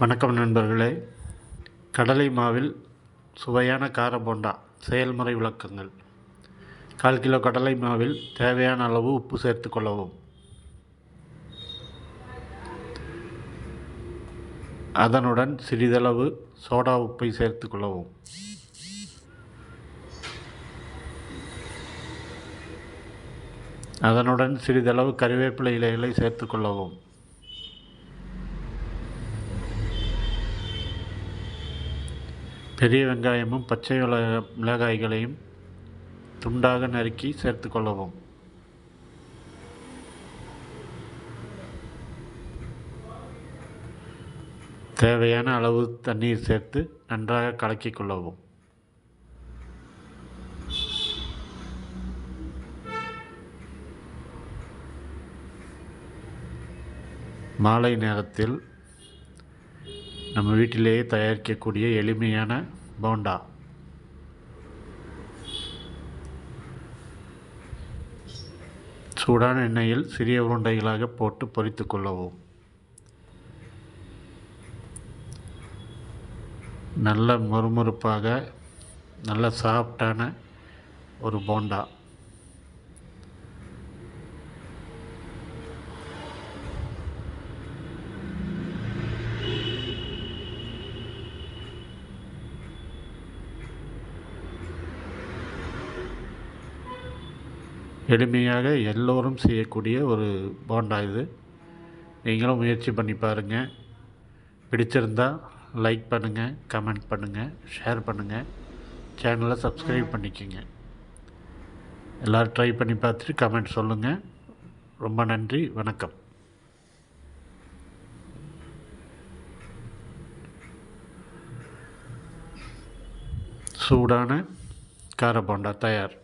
வணக்கம் நண்பர்களே. கடலை மாவில் சுவையான கார போண்டா செயல்முறை விளக்கங்கள். கால் கிலோ கடலை மாவில் தேவையான அளவு உப்பு சேர்த்து கொள்ளவும். அதனுடன் சிறிதளவு சோடா உப்பை சேர்த்து கொள்ளவும். அதனுடன் சிறிதளவு கறிவேப்பிலை இலைகளை சேர்த்து கொள்ளவும். பெரிய வெங்காயமும் பச்சை மிளகா மிளகாய்களையும் துண்டாக நறுக்கி சேர்த்து கொள்ளவும். தேவையான அளவு தண்ணீர் சேர்த்து நன்றாக கலக்கிக் கொள்ளவும். மாலை நேரத்தில் நம்ம வீட்டிலேயே தயாரிக்கக்கூடிய எளிமையான போண்டா. சூடான எண்ணெயில் சிறிய உருண்டைகளாக போட்டு பொறித்து கொள்ளவும். நல்ல மொறுமொறுப்பாக நல்ல சாஃப்டான ஒரு போண்டா. எளிமையாக எல்லோரும் செய்யக்கூடிய ஒரு போண்டா இது. நீங்களும் முயற்சி பண்ணி பாருங்கள் பிடிச்சிருந்தால் லைக் பண்ணுங்கள் கமெண்ட் பண்ணுங்கள் ஷேர் பண்ணுங்கள் சேனலை சப்ஸ்கிரைப் பண்ணிக்கோங்க. எல்லோரும் ட்ரை பண்ணி பார்த்துட்டு கமெண்ட் சொல்லுங்கள் ரொம்ப நன்றி வணக்கம். சூடான கார போண்டா தயார்.